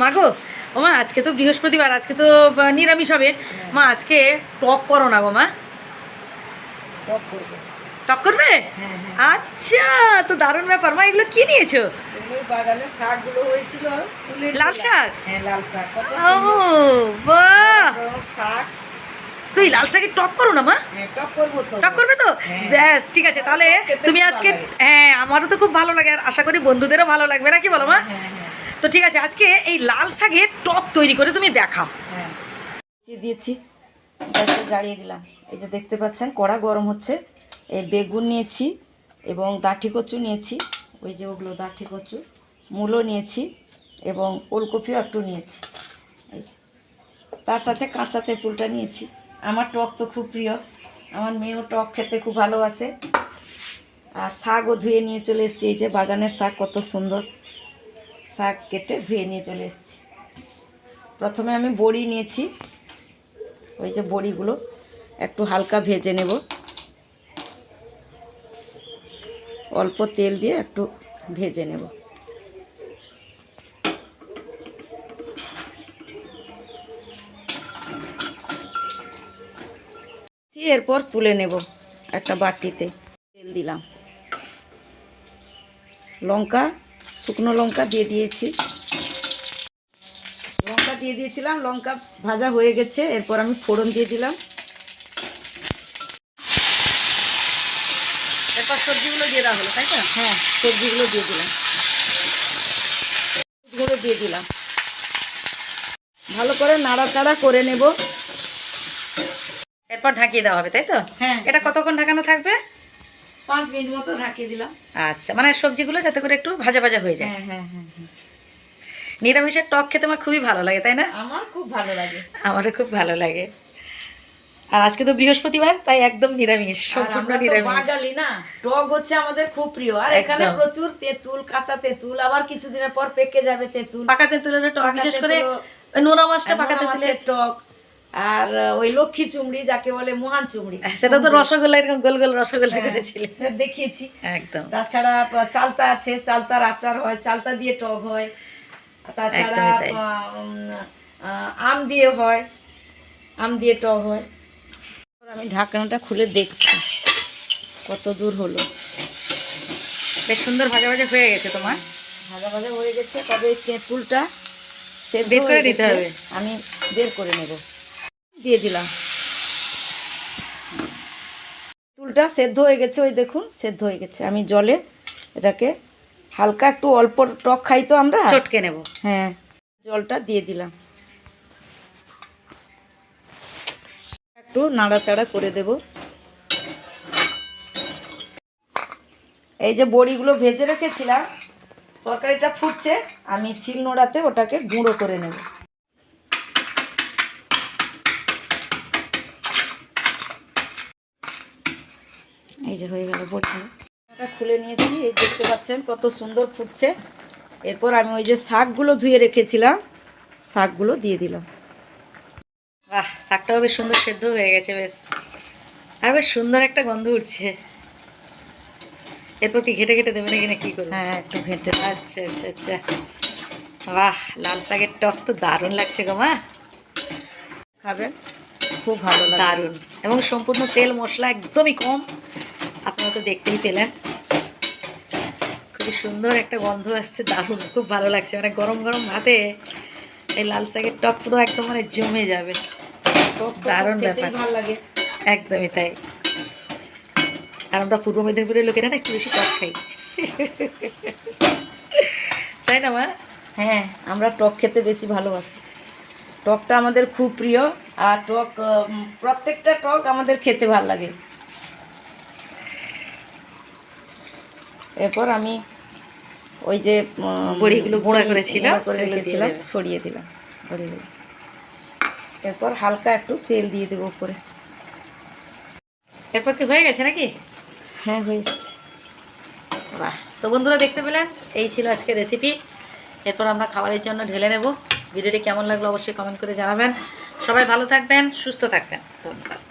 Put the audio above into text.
মা গো ও মা আজকে তো বৃহস্পতিবার আজকে তো নিরামিষ হবে। মা আজকে টক করো না গো মা। টক করব। টক করবে? হ্যাঁ হ্যাঁ। আচ্ছা তো দারুণ ব্যাপার। মা এগুলো কি নিয়েছো? বাগানে শাকগুলো হয়েছিল লাল শাক? হ্যাঁ লাল শাক। ও বাহ! শাক। তুই লাল শাকের টক করো না মা? হ্যাঁ টক করব তো। হ্যাঁ। ব্যাস ঠিক আছে। তাহলে তুমি আজকে হ্যাঁ আমারও তো খুব ভালো লাগে। আর আশা করি বন্ধুদেরও ভালো লাগবে। নাকি বলো মা? হ্যাঁ হ্যাঁ। তো ঠিক আছে, আজকে এই লাল শাকের টক তৈরি করে তুমি দেখাও। হ্যাঁ। দিয়েছি, গ্যাসটা জ্বালিয়ে দিলাম। এই যে দেখতে পাচ্ছেন, কড়া গরম হচ্ছে। এই বেগুন নিয়েছি এবং দাঁঠি কচু নিয়েছি। ওই যে ওগুলো দাঁঠি কচু, মূলো নিয়েছি এবং ওলকপিও একটু নিয়েছি। এই তার সাথে কাঁচা তেঁতুলটা নিয়েছি। আমার টক তো খুব প্রিয়, আমার মেয়েও টক খেতে খুব ভালোবাসে। আর শাকও ধুয়ে নিয়ে চলে এসেছি, এই যে বাগানের শাক কত সুন্দর। শাক কেটে ধুয়ে নিয়ে চলে এসেছি। প্রথমে আমি বড়ি নিয়েছি। ওই যে বড়িগুলো একটু হালকা ভেজে নেব। অল্প তেল দিয়ে একটু ভেজে নেব। এরপর তুলে নেব একটা বাটিতে। তেল দিলাম। লঙ্কা শুকনো লঙ্কা দিয়ে দিয়েছি। লঙ্কা দিয়ে দিয়েছিলাম লঙ্কা ভাজা হয়ে গেছে এরপর আমি ফোড়ন দিয়ে দিলাম। এরপর সবজিগুলো দিয়ে দেওয়া হলো তাই তো? হ্যাঁ সবজিগুলো দিয়ে দিলাম। গুঁড়ো দিয়ে দিলাম। ভালো করে নাড়াচাড়া করে নেব। এরপর ঢাকিয়ে দেওয়া হবে তাই তো? হ্যাঁ। এটা কতক্ষণ ঢাকানো থাকবে? পাঁচ মিনিট মতো ঢাকিয়ে দিলাম। আচ্ছা মানে সবজিগুলো যাতে করে একটু ভাজা ভাজা হয়ে যায়। হ্যাঁ হ্যাঁ হ্যাঁ হ্যাঁ। নিরামিষের টক খেতে আমার খুবই ভালো লাগে তাই না? আমার খুব ভালো লাগে। আমারও খুব ভালো লাগে। আর আজকে তো বৃহস্পতিবার তাই একদম নিরামিষ সম্পূর্ণ নিরামিষ। বাঙালি না টক হচ্ছে আমাদের খুব প্রিয়। আর এখানে প্রচুর তেঁতুল কাঁচা তেঁতুল আবার কিছুদিনের পর পেকে যাবে তেঁতুল। পাকা তেঁতুলের টক বিশেষ করে নোনা মাছটা পাকা তেঁতুলের টক আর ওই লক্ষ্মী চুমড়ি যাকে বলে মহান চুমড়ি। সেটা তো রসগোল্লা এরকম গোল গোল রসগোল্লা হ্যাঁ, করেছিলে। দেখিয়েছি। একদম। তাছাড়া চালতা আছে চালতার আচার হয় চালতা দিয়ে টক হয়। তাছাড়া আম দিয়ে হয় আম দিয়ে টক হয়। আমি ঢাকনাটা খুলে দেখছি কত দূর হলো। বেশ সুন্দর ভাজা ভাজা হয়ে গেছে তোমার। ভাজা ভাজা হয়ে গেছে তবে তেঁতুলটা সেদ্ধ বের করে দিতে হবে। আমি বের করে নেব। দিয়ে দিলাম। তেঁতুলটা সেদ্ধ হয়ে গেছে ওই দেখুন সেদ্ধ হয়ে গেছে। আমি জলে এটাকে হালকা একটু অল্প টক খাই তো আমরা। চটকে নেব। হ্যাঁ জলটা দিয়ে দিলাম। একটু নাড়াচাড়া করে দেব। এই যে বড়িগুলো ভেজে রেখেছিলাম তরকারিটা ফুটছে আমি শিল নোড়াতে ওটাকে গুঁড়ো করে নেব। এই যে হয়ে গেল এটা খুলে নিয়েছি এই দেখতে পাচ্ছেন কত সুন্দর ফুটছে। এরপর আমি ওই যে শাকগুলো ধুয়ে রেখেছিলাম শাকগুলো দিয়ে দিলাম। বাহ শাকটাও বেশ সুন্দর সেদ্ধ হয়ে গেছে বেশ। আর বেশ সুন্দর একটা গন্ধ উঠছে। এরপর কি ঘেটে ঘেটে দেবে নাকি না কী করবে হ্যাঁ একটু ঘেঁটে আচ্ছা আচ্ছা আচ্ছা। বাহ লাল শাকের টক তো দারুণ লাগছে গো মা। খাবেন? খুব ভালো দারুণ। এবং সম্পূর্ণ তেল মশলা একদমই কম। আপনারা তো দেখতেই পেলেন। খুবই সুন্দর একটা গন্ধ আসছে দারুণ খুব ভালো লাগছে। মানে গরম গরম ভাতে এই লাল শাকের টক পুরো একদম মানে জমে যাবে। দারুণ ব্যাপার। ভালো লাগে। একদমই তাই। আর আমরা পূর্ব মেদিনীপুরের লোকেরা না একটু বেশি টক খাই। তাই না মা? হ্যাঁ আমরা টক খেতে বেশি ভালোবাসি। টকটা আমাদের খুব প্রিয় আর টক প্রত্যেকটা টক আমাদের খেতে ভালো লাগে। এরপর আমি ওই যে বড়িগুলো গুঁড়া করেছিলাম, করে রেখেছিলাম ছড়িয়ে দিলাম বড়িগুলো। এরপর হালকা একটু তেল দিয়ে দেবো উপরে। এরপর কি হয়ে গেছে নাকি? হ্যাঁ হয়েছে বাহ তো বন্ধুরা দেখতে পেলেন এই ছিল আজকে রেসিপি এরপর আমরা খাবারের জন্য ঢেলে নেব। ভিডিওটি কেমন লাগল অবশ্যই কমেন্ট করে জানাবেন। সবাই ভালো থাকবেন সুস্থ থাকবেন। ধন্যবাদ।